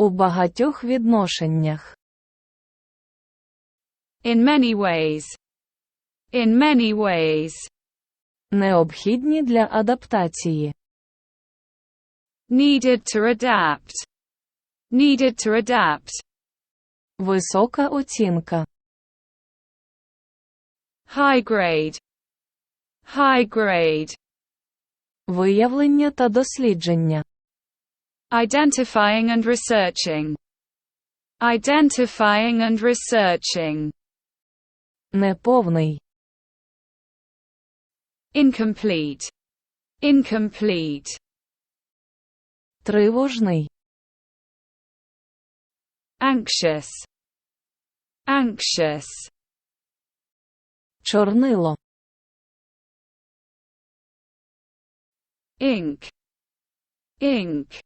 У багатьох відношеннях. In many ways. In many ways. Необхідні для адаптації. Needed to adapt. Needed to adapt. Висока оцінка. High grade. High grade. Виявлення та дослідження. Identifying and researching. Identifying and researching. Неповний. Incomplete. Incomplete. Тривожний. Anxious. Anxious. Чорнило. Ink. Ink.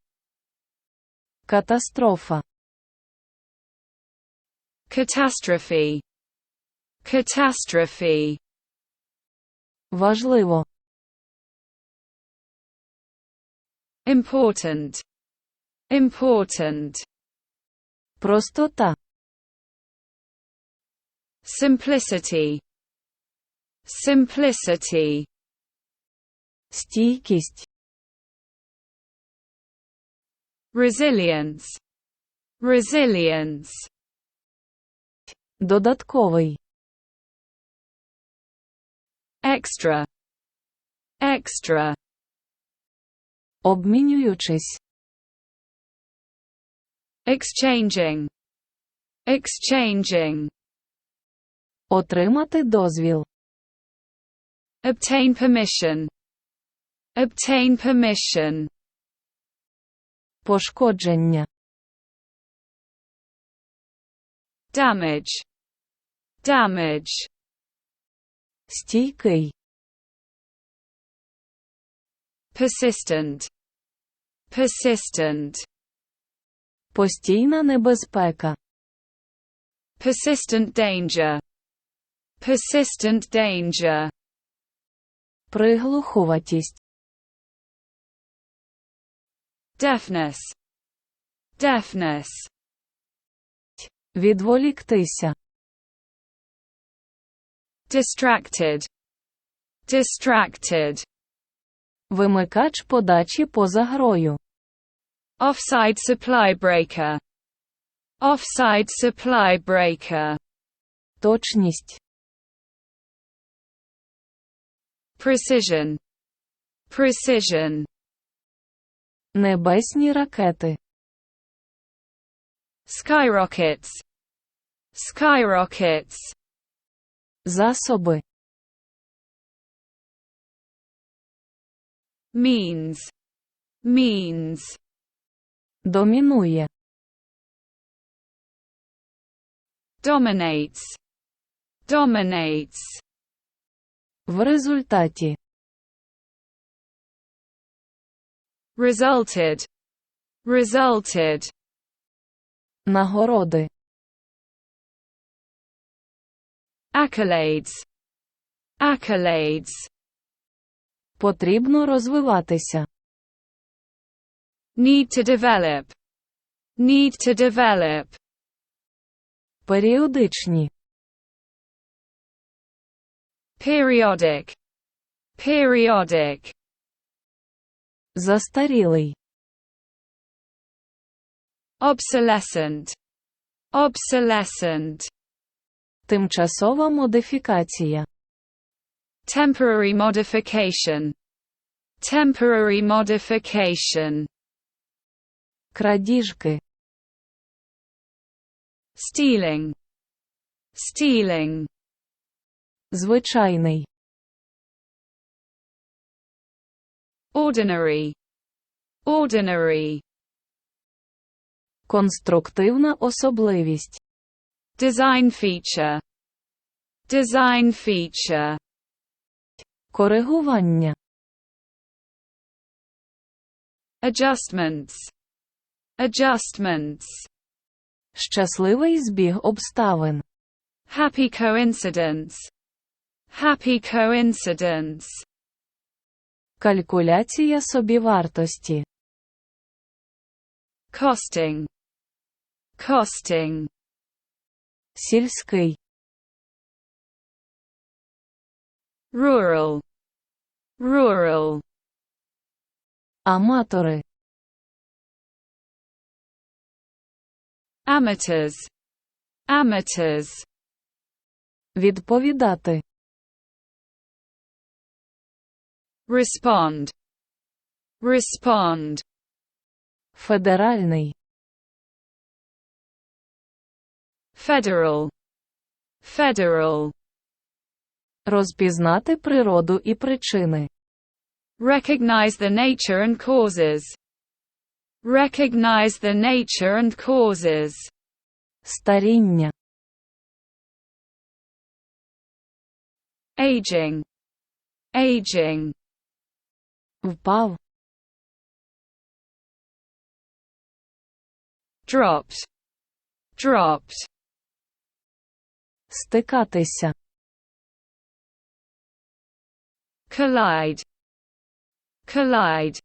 Катастрофа. Catastrophe. Catastrophe. Важливо. Important. Important. Простота. Simplicity. Simplicity. Стійкість. Resilience. Resilience. Додатковий. Extra. Extra. Обмінюючись. Exchanging. Exchanging. Отримати дозвіл. Obtain permission. Obtain permission. Пошкодження. Damage. Damage. Стійкий. Persistent. Persistent. Постійна небезпека. Persistent danger. Persistent danger. Приглухуватість. Deafness. Deafness. Відволіктися. Distracted. Distracted. Вимикач подачі поза грою. Offside supply breaker. Offside supply breaker. Точність. Precision. Precision. Небесні ракети. Skyrockets. Skyrockets. Засоби. Means. Means. Домінує. Dominates. Dominates. В результаті. Resulted. Resulted. Нагороди. Accolades. Accolades. Потрібно розвиватися. Need to develop. Need to develop. Періодичні. Periodic. Periodic. Застарілий. Obsolescent. Obsolescent. Тимчасова модифікація. Temporary modification. Temporary modification. Крадіжки. Stealing. Stealing. Звичайний. Ordinary. Ordinary. Конструктивна особливість. Design feature. Design feature. Коригування. Adjustments. Adjustments. Щасливий збіг обставин. Happy coincidence. Happy coincidence. Калькуляція собівартості. Costing. costing, Сільський. rural, rural, Аматори. amateurs, amateurs, Відповідати. respond, respond, Федеральний. federal, federal, Розпізнати природу і причини. recognize the nature and causes, recognize the nature and causes, Старіння. aging, aging, Впав. dropped, dropped, Стикатися. collide, collide,